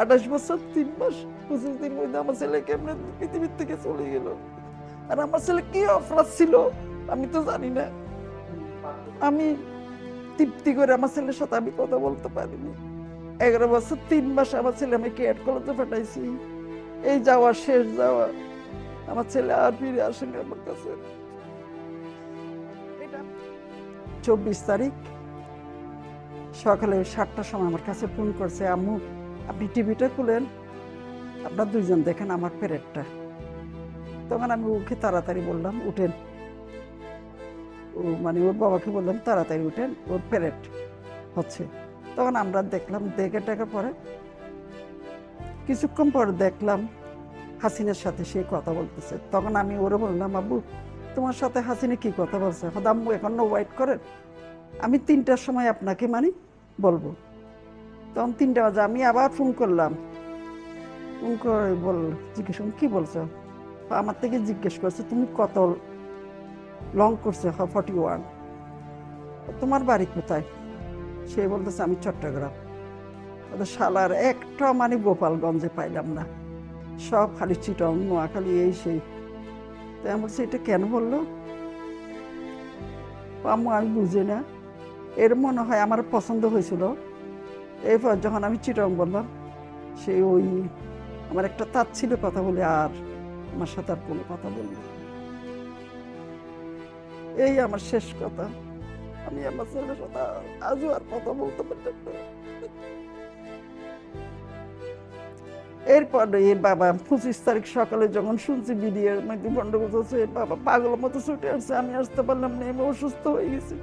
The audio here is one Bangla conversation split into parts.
আঠাশ বছর তিন মাস পঁচিশ দিন মধ্যে আমার ছেলে কেমনে পৃথিবীর থেকে চলে গেল? আর আমার ছেলে কি অপরাধ ছিল আমি তো জানি না। আমি তৃপ্তি করে আমার ছেলের সাথে আমি কথা বলতে পারিনি। এগারো বছর তিন মাস আমার ছেলে আমি কেয়ার কলেজে পাঠাইছি। এই যাওয়া শেষ যাওয়া আমার ছেলে আর ফিরে আসেনি আমার কাছে। চব্বিশ তারিখ সকালে সাতটার সময় আমার কাছে ফোন করছে আম্মু আপনি টিভিটা খুলেন, আপনার দুইজন দেখেন আমার পেরেডটা তখন আমি ওকে তাড়াতাড়ি বললাম, উঠেন। ও মানে ওর বাবাকে বললাম, তাড়াতাড়ি উঠেন, ওর প্যারেড হচ্ছে। তখন আমরা দেখলাম, দেখে টেকার পরে কিছুক্ষণ পর দেখলাম হাসিনের সাথে সে কথা বলতেছে। তখন আমি ওরে বললাম, আব্বু, তোমার সাথে হাসিনে কি কথা বলছে? হদ আম্মু, এখন ওয়াইট করেন। আমি তিনটার সময় আপনাকে মানে বলব। তখন তিনটা বাজে, আমি আবার ফোন করলাম। ফোন করে বল, জিজ্ঞেস কি বলছো? আমার থেকে জিজ্ঞেস করছে, তুমি কত লং করছে ফর্টি ওয়ান তোমার বাড়ি কোথায়? সে বলতেছে, আমি চট্টগ্রাম। ওদের শালার, একটা মানে গোপালগঞ্জে পাইলাম না। সব খালি চিটং, নোয়াখালি, এই সেই। তো আমি বলছি, এটা কেন বলল? আমি বুঝি না। এর মনে হয় আমার পছন্দ হয়েছিল। এরপর যখন আমি চিটং বললাম, সে ওই আমার একটা তাঁত ছিল কথা বলে, আর আমার সাথে আর কোনো কথা বলি এই আমার শেষ কথা। আমি আমার ছেলের সাথে আজও আর কথা বলতে পারতাম না। এরপর এই বাবা পঁচিশ তারিখ সকালে যখন শুনছি বিডিএর মধ্যে গন্ডগোল হচ্ছে, বাবা পাগলের মতো ছুটে আসছে, আমি আসতে পারলাম না অসুস্থ হয়ে গেছি।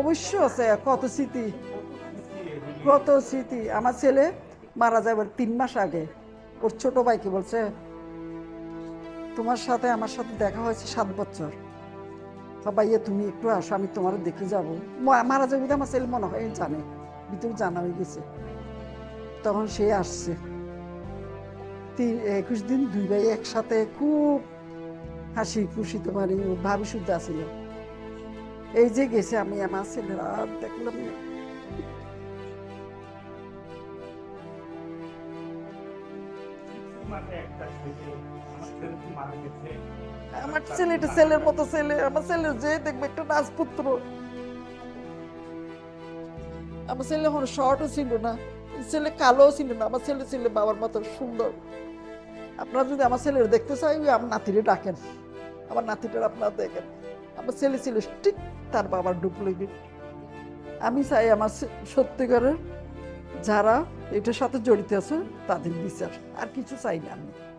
অবশ্য আছে, কত স্মৃতি। কত স্মৃতি। আমার ছেলে মারা যাবার তিন মাস আগে। ওর ছোট ভাইকে বলছে? তোমার সাথে আমার সাথে দেখা হয়েছে সাত বছর। ভাইয়া তুমি একটু আসো, আমি তোমার দেখে যাব। মারা যাবে আমার ছেলে মনে হয় জানে। ভিতরে জানা হয়ে গেছে। তখন সে আসছে। তিন, একুশ দিন দুই ভাই একসাথে খুব হাসি খুশি তোমার, ভাবি শুদ্ধ আছিল। এই যে গেছে, আমি আমার ছেলের দেখলাম আমার ছেলেটা ছেলের মতো ছেলে, আমার ছেলের যে দেখবে একটা রাজপুত্র। আমার ছেলে এখন শর্টও ছিল না, ছেলে কালোও ছিল না, আমার ছেলে ছিল বাবার মতো সুন্দর। আপনারা যদি আমার ছেলের দেখতে চাই, ওই আমার নাতিরে ডাকেন। আমার নাতিটার আপনারা দেখেন। আমার ছেলে ছিল ঠিক তার বাবার ডুপ্লিকেট আমি চাই আমার সত্যিকারের যারা এটার সাথে জড়িত আছে তাদের বিচার। আর কিছু চাই না আমি।